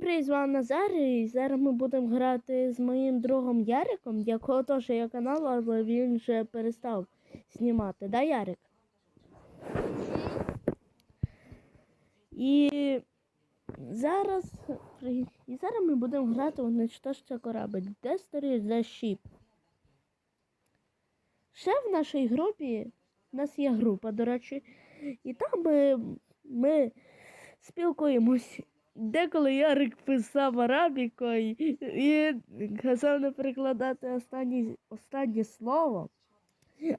Привіт, з вами Назар, і зараз ми будемо грати з моїм другом Яриком, якого теж є канал, але він вже перестав знімати, да, Ярик? І зараз, і зараз ми будемо грати в нічтожця корабель. Де старий за щіп? Ще в нашій групі, в нас є група, до речі, і там ми, ми спілкуємось. Деколи Ярик писав арабікою і казав не перекладати останнє, останнє слово.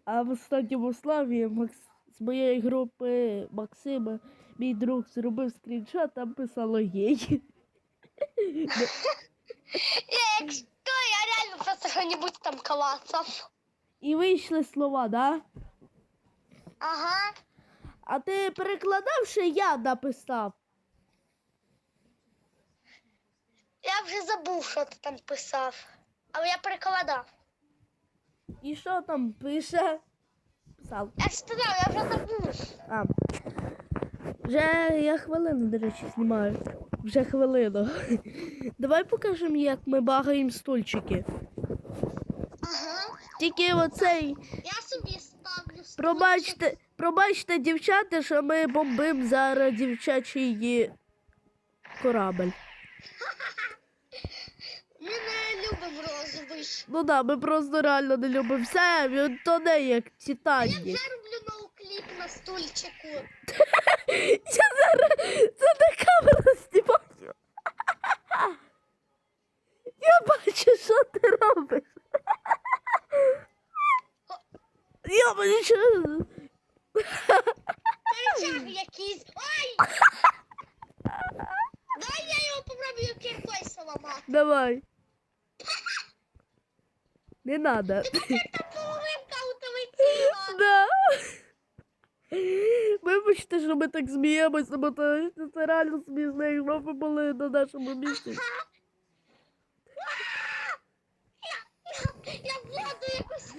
А в останньому слові Макс, з моєї групи Максима, мій друг, зробив скріншот, там писало гей. Я, якщо я реально просто що-нибудь там клацав. І вийшли слова, да? Ага. А ти перекладав, що я написав? Я вже забув, що ти там писав. Але я перекладав. І що там пише? Писав. Я ж сказав, я вже забув. А. Вже я хвилину, до речі, знімаю. Вже хвилину. Давай покажемо, як ми багаємо стульчики. Ага. Тільки оцей. Я собі ставлю стульчик. Пробачте, пробачте, дівчата, що ми бомбимо зараз дівчачий корабель. Ми не любимо розовий. Ну да, ми просто реально не любимо все, він то не як Я Титанік. вже роблю ноукліп на стульчику. Я зараз це на камеру знімаю. Я бачу, що ти робиш. Я бачу. Рычаг якийсь. Ой! Дай я його попробую кіркою саламати. Давай. Не надо. Да. Вибачте, що ми так сміємося, бо це, реально смішно, якщо ви були на нашому місці. Я воду став.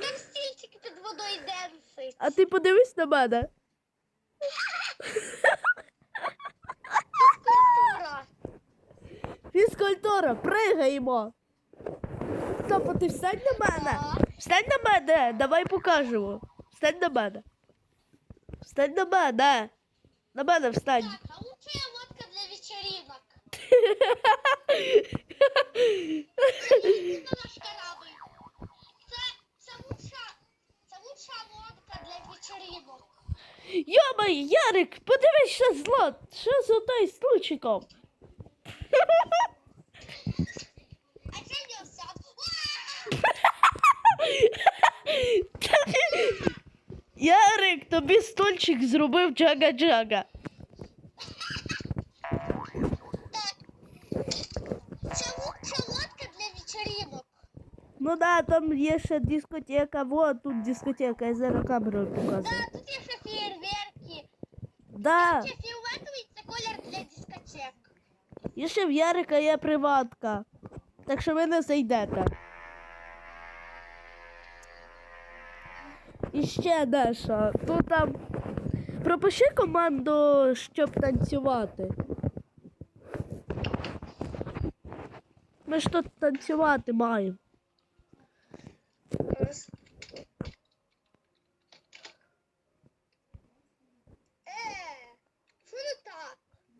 Там стільчик під водою денсить. А ти подивись на мене. Культура. Фізкультура, пригаємо. Стоп, ти встань на мене. Встань на мене, давай покажемо. Встань на мене. Встань на мене. На мене встань. Так, а лучшая водка для вечеринок. Це наш корабль. Це, це лучша, це лучша водка для вечеринок. Йомай, Ярик, подивись, що зло. Що з той стульчиком? А це не все. Ярик, тобі стульчик зробив джага-джага. Ну да, там є ще дискотека, вот тут дискотека, я зараз камерою показую. Да, тут є ще фейерверки. Да, Ще фіолетовий це колір для дискотек. і ще в Ярика є приватка. Так що ви не зайдете. І ще дещо. Тут там пропиши команду, щоб танцювати. Ми ж тут танцювати маємо.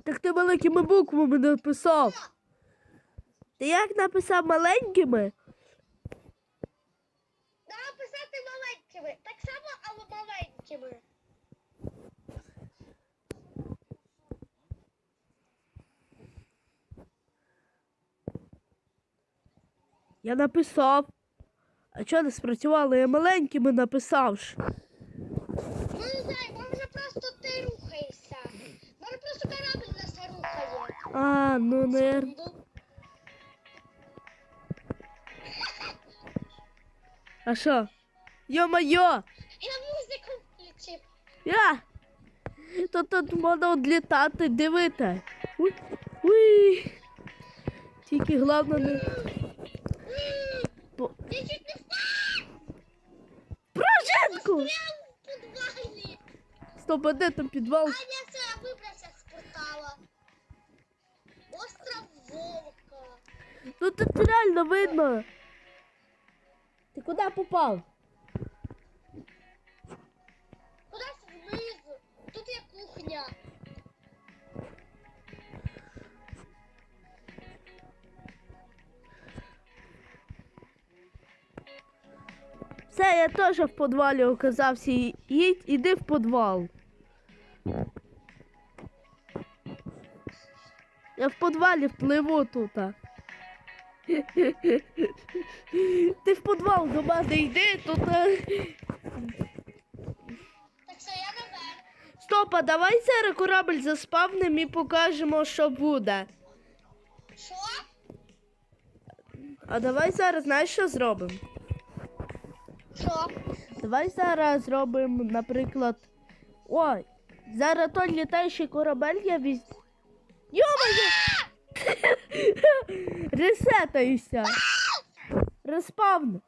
Так ти великими буквами написав. Ти як написав маленькими? Треба писати маленькими. Так само, але маленькими. Я написав. А чого не спрацювало? Я маленькими написав. ж. Ну не знаю, може просто ти рухаєшся. Може просто корабль нас рухає. А, ну не. А що? Йо-моє! Я музику включив. Я! То тут можна відлітати, дивити. Уй, уй. Тільки головне не. Підвал. Стоп, а де там підвал? Аня вибрався з портала. Остров Вовка. Ну тут реально видно. Ти куди попав? Я теж в підвалі оказався. Їдь, іди в підвал. Я в підвалі впливу тут. Ти в підвал до мене йди тут. Так що я наверх. Стоп, а давай зараз корабль заспавним і покажемо, що буде. Що? А давай зараз знаєш, що зробимо? Що? Давай зараз зробимо, наприклад. Ой, зараз той літаючий корабель я віз. Йо-моє! Ресетаюся. Респавн.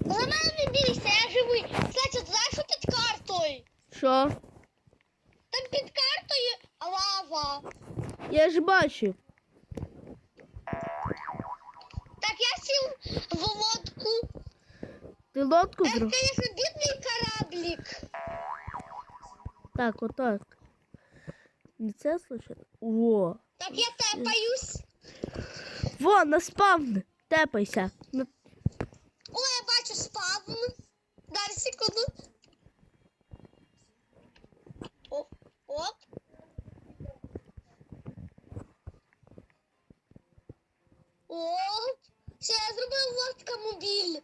За мене не бійся, я живий. Кстати, ти знаєш, що під картою? Що? Там під картою лава. Я ж бачив. Ти лодку Це, зробив? звісно, бідний кораблик. Так, отак. Не це слышать? Во. Так, я тепаюсь. Во, на спавн. Тепайся. На- О, я бачу спавн. Дай секунду. Оп, оп. Оп. Все, я зробив лодка мобіль.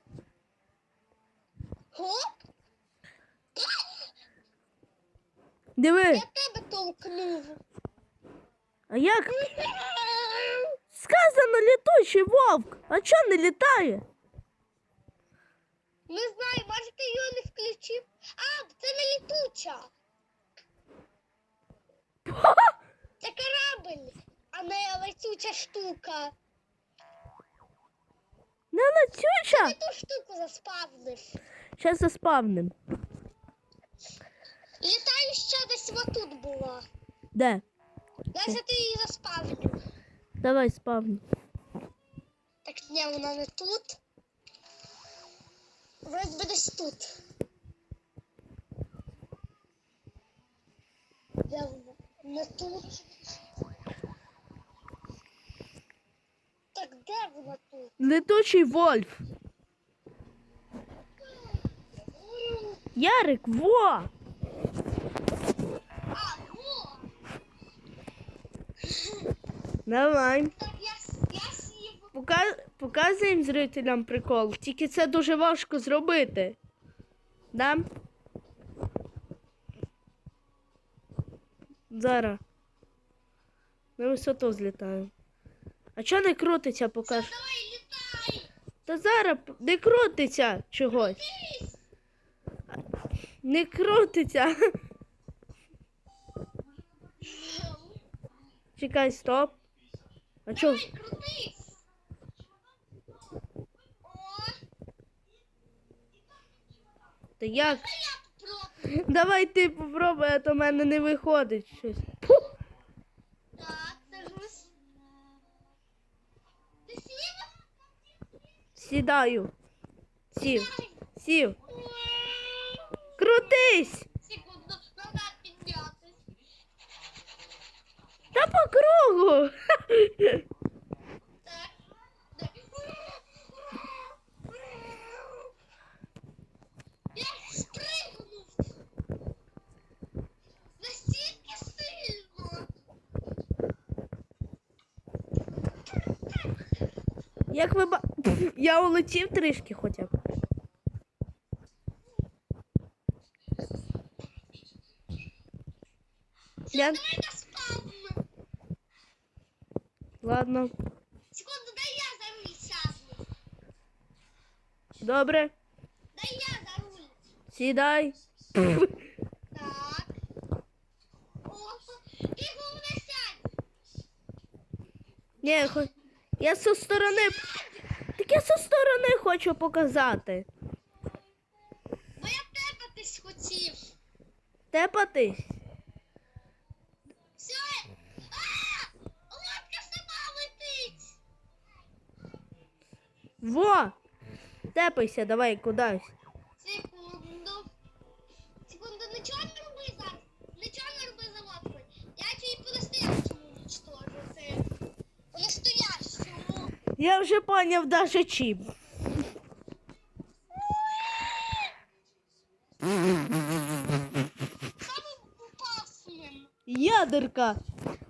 Диви. Я тебе толкнув. А як? Сказано літучий вовк. А чого не літає? Не знаю, може ти його не включив. А, це не літуча. Це корабль, а не летюча штука. Не летюча. Ти ту штуку заспавнив. Зараз заспавним. Літаю ще десь отут була. Де? Десь ти її заспавнив. Давай спавн. Так ні, вона не тут. Вроді би десь тут. Вона? Не тут. Так де вона тут? Летучий вольф. Ярик, во! Давай. Так я, с- я сів. Пока... Показуємо зрителям прикол. Тільки це дуже важко зробити. Да? Зараз. На висоту злітаю. А чого не крутиться, покаж? Та зараз не крутиться чогось. Не крутиться. Чекай, стоп. А? Давай, Та як? Давай ти попробуй, а то в мене не виходить щось. Так. Ти сів? Сідаю. Сів. Сів. Крутись! Секунду, назад піднятись. Та по кругу. Так. Так. Я спригнув. Настільки сильно. Як ви ба... Я улетів трішки хоча б. Я... Давай на спавн. Ладно. Секунду, дай я за руль сяду. Добре. Дай я за руль. Сідай. Так. Опа. І головне сядь. Ні, хо... я зі сторони. Так я зі сторони хочу показати. Бо я тепатись хотів. Тепатись. Тепайся, давай кудись. Секунду. Секунду, нічого не роби зараз. Нічого не роби заводку. Я тобі по-настоящему уничтожу це. По-настоящему. Я вже поняв даже чим. Ядерка.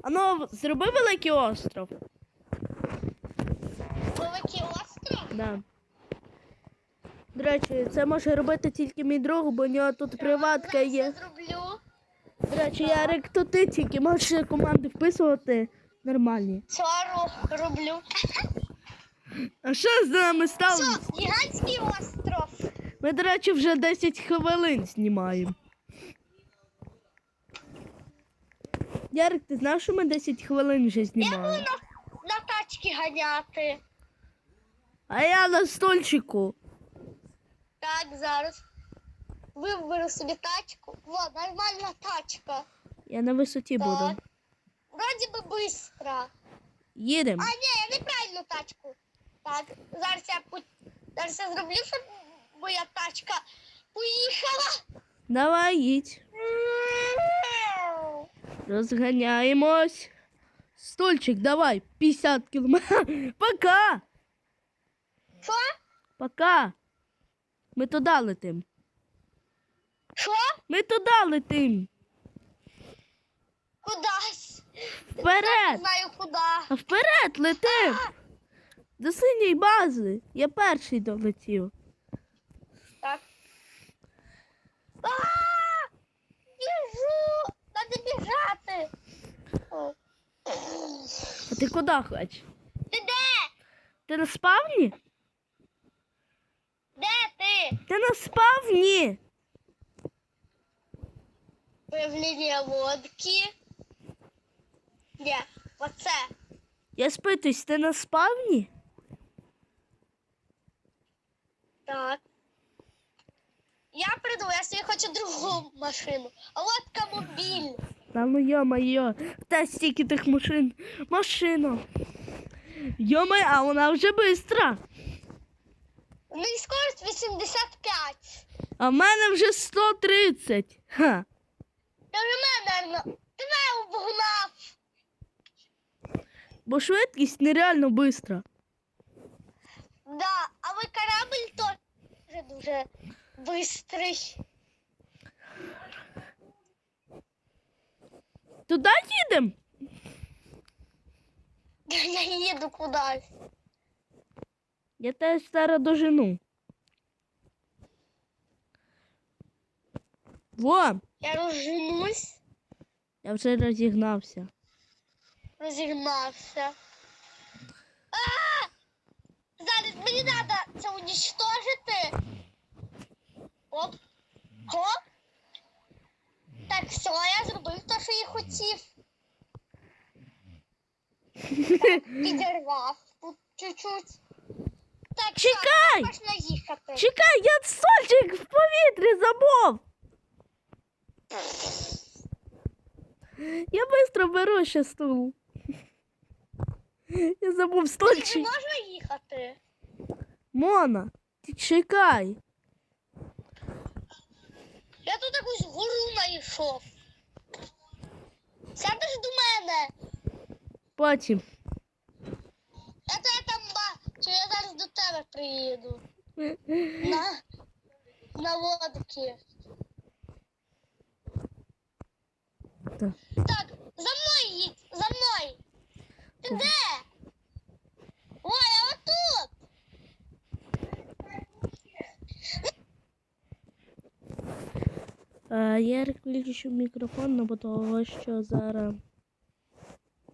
Ану, зроби великий остров. Великий остров. Да. До речі, це може робити тільки мій друг, бо у нього тут приватка є. Зроблю. До речі, Ярик, то ти тільки можеш команди вписувати нормальні. Що роблю? А що з нами стало? Що, гігантський остров. Ми, до речі, вже 10 хвилин знімаємо. Ярик, ти знав, що ми 10 хвилин вже Я буду знімаємо? на, на тачки ганяти. А я на стольчику. Так, зараз. Виберу собі тачку. Во, нормальна тачка. Я на висоті буду. Так. Вроді би быстро. Їдемо. А, ні, я неправильну тачку. Так, зараз я, пу- зараз я зроблю, щоб моя тачка поїхала. Давай їдь. Розганяємось. Стольчик, давай. 50 кілометрів. Пока. Що? Пока. Ми туди летим. Що? Ми туди летим. Кудись. Не Вперед. знаю куди. Вперед летим. До синьої бази. Я перший долетів. Так. А! Біжу! Біжати. А ти куди хочеш? Ти де? Ти на спавні? Де ти? Ти на спавні. Появлення лодки. Де? Оце. Я спитуюсь, ти на спавні? Так. Я придумав, я собі хочу другу машину. А лодка мобіль. Та ну йо-моє, та стільки тих машин. Машина. Йо-моє, а вона вже бистра. У неї скорость 85. А в мене вже 130. Ха. Ти вже мене, мене обогнав. Бо швидкість нереально бистра. Да, а ви корабль теж дуже бистрий. Туди їдемо? Я їду кудись. Я теж зараз дожену. Во, Я розженусь, я вже розігнався. розігнався. А! Зараз мені треба це уничтожити. Оп. Оп. Так, все, я зробив те, що я хотів. Підірвав тут чуть-чуть. Так, Чекай! можна їхати. Чекай, я стольчик в повітрі забув. Я швидко беру ще стул. Я забув Не стольчик. можна їхати. Мона, ти чекай. Я тут якусь гору знайшов. Сядеш до мене. Потім. Я тебе там бачу, я зараз до тебе приїду. На, на лодці. Так. Так, за мною їдь, за мною. Ти де? Ой, я отут. Е, Я виключу мікрофон, ну, бо того, що зараз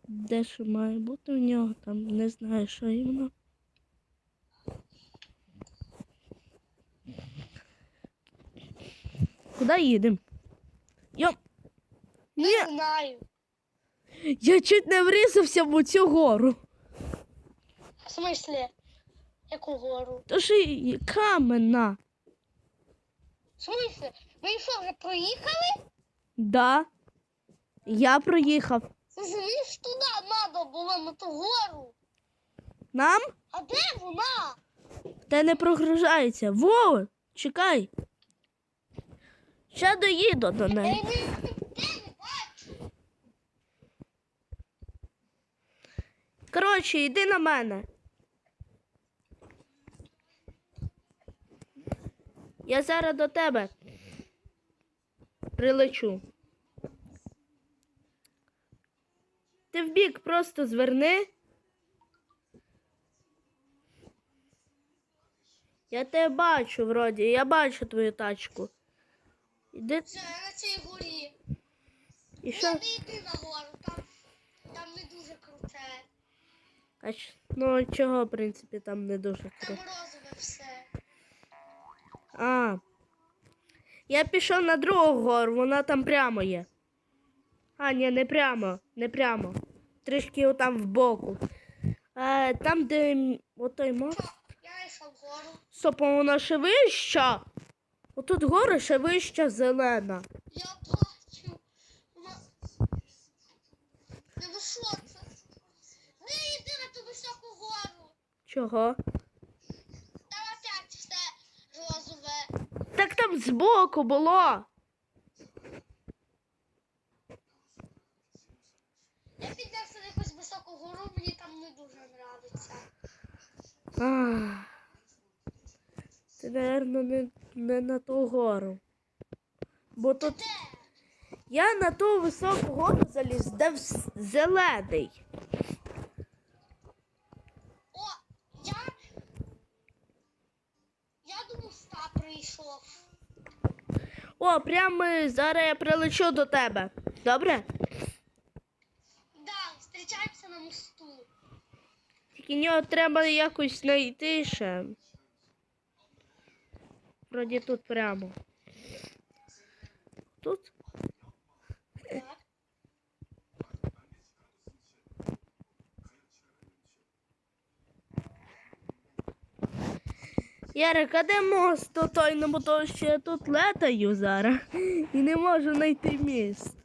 дещо має бути у нього, там не знаю, що іменно. Куди їдемо? Йо, Не ні, знаю. я чуть не врізався в цю гору. В смислі? Яку гору? То ж і каменна. В смислі? Ви що, вже проїхали? Да. Я проїхав. Мені туди треба було на ту гору. Нам? А де вона? Та не прогружається. Во, чекай. Ще доїду до неї. Коротше, йди на мене. Я зараз до тебе прилечу. Ти вбік просто зверни. Я тебе бачу, вроді, я бачу твою тачку. Іди Все, я на цій горі. і що? Не йди нагору, там, там не дуже круте. А ч- ну чого, в принципі, там не дуже Там круто. морозове все. А. Я пішов на другу гору, вона там прямо є. А, ні, не прямо, не прямо. Трішки отам вбоку. Е, там, де м, отой мост. Я йшов вгору. Стоп, а вона ще вища. Отут гора ще вища зелена. Я бачу. Вона- Ну що це? Не йди на ту високу гору. Чого? Там опять все розове. Так там збоку було. Я піднявся на якусь високу гору, мені там не дуже подобається. Ах. Ти, напевно, не, не на ту гору. Бо тут я на ту високу гору заліз, де вс- зелений. О, я. Я до моста прийшов. О, прямо зараз я прилечу до тебе. Добре? Да, зустрічаємося на мосту. Тільки нього треба якось знайти ще. Вроді тут прямо. Тут? Ярик, а де мост то той, ну бо то що я тут летаю зараз і не можу знайти міст.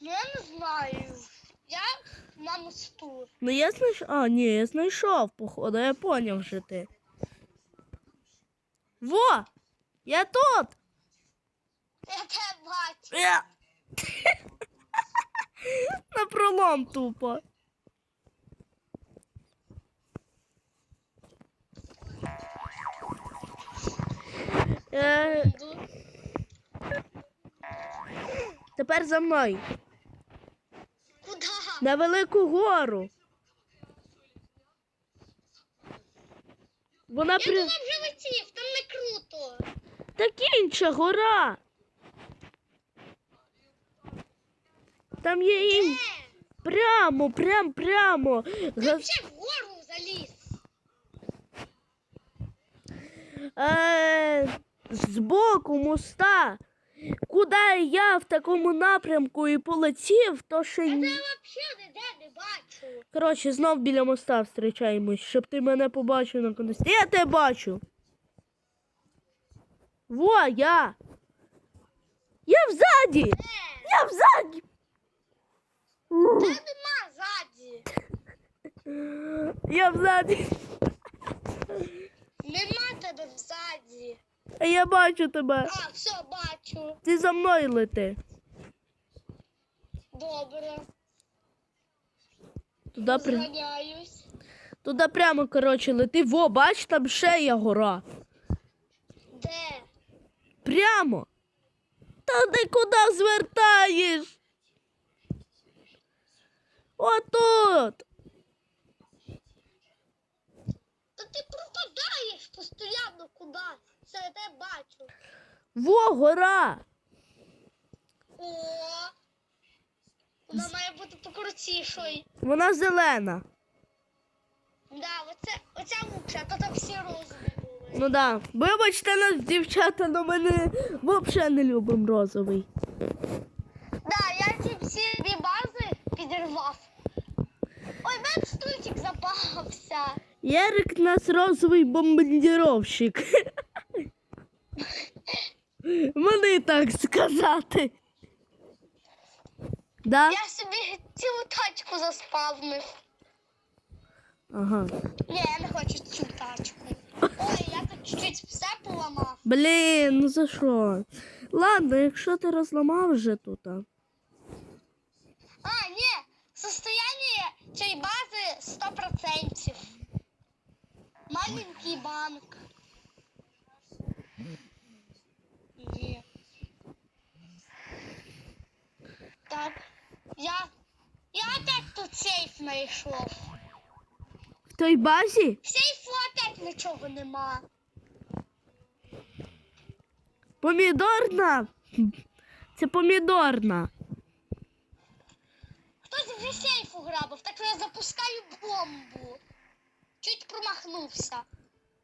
Ну, я не знаю. Я на мосту. Ну я знайшов. А, ні, я знайшов, походу, я поняв вже ти. Во! Я тут! Я тебе бачу. Я. На пролом тупо. Е, тепер за мною. Куда? На велику гору. Вона Я при... туди вже летів, там не круто. Так інша гора. Там є ін... Е, Прямо, прям, прямо. ти Га- вже вгору заліз. Е, збоку моста. Куди я в такому напрямку і полетів, то ще Я ні. тебе взагалі ніде не бачу. Коротше, знов біля моста зустрічаємось, щоб ти мене побачив на конусі. Я тебе бачу. Во, я. Я взаді. Е, Я взаді. Та нема ззаді. Я взаді. Нема тебе ззаді. А Я бачу тебе. А, все, бачу. Ти за мною лети. Добре. Туди, при... Зганяюсь. Туди прямо, коротше, лети. Во, бач, там ще є гора. Де? Прямо. Та ти куди звертаєш? Отут. Та ти пропадаєш постійно кудись. Я тебе бачу. Во, гора. О. Вона має бути покрутішою. Вона зелена. Да, оце, оця лучша, то там всі розові були. Ну да. Вибачте нас, дівчата, але ми не, взагалі не любимо розовий. Да, я ці всі дві бази підірвав. Ой, мен стульчик запався. Ярик нас розовий бомбардировщик. Вони так сказати. Да? Я собі цілу тачку заспавнив. Ага. Ні, я не хочу цю тачку. Ой, я тут чуть-чуть все поламав. Блін, ну за що? Ладно, якщо ти розламав вже тут. а. А, ні, состояние цієї бази 100%. Маленький банк. Є. Так, я, я опять тут сейф знайшов. В той базі? В сейфу опять нічого нема. Помідорна. Це помідорна. Хтось вже сейф уграбив, так я запускаю бомбу. Чуть промахнувся.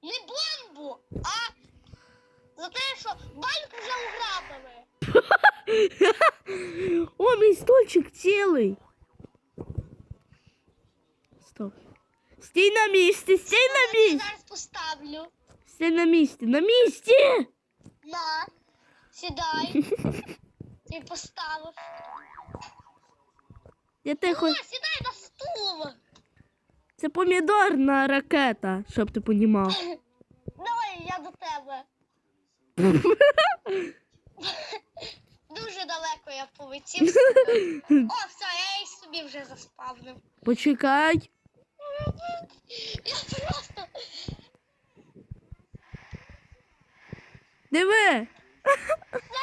Не бомбу, а за те, що банк вже уграбили. О, мій стульчик цілий. Стоп. Стій на місці, стій на місці. Я зараз поставлю. Стій на місці, на місці. На, сідай. Ти поставив. Я те О, хоч... сідай на стул. Це помідорна ракета, щоб ти понімав. Давай, я до тебе. Дуже далеко я полетів. О, все, я її собі вже заспавнив. Почекай. Я просто Диви. я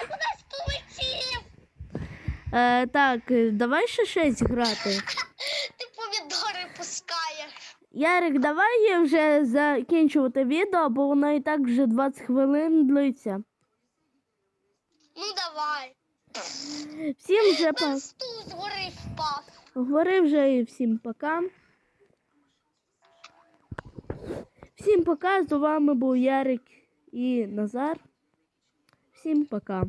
кудись полетів. Е, так, давай ще щось грати. Ти помідори пускаєш. Ярик, давай вже закінчувати відео, бо воно і так вже 20 хвилин длиться. Ну давай. Всім вже па... Стул згори впав. Говори вже і всім пока. Всім пока. З вами був Ярик і Назар. Всім пока.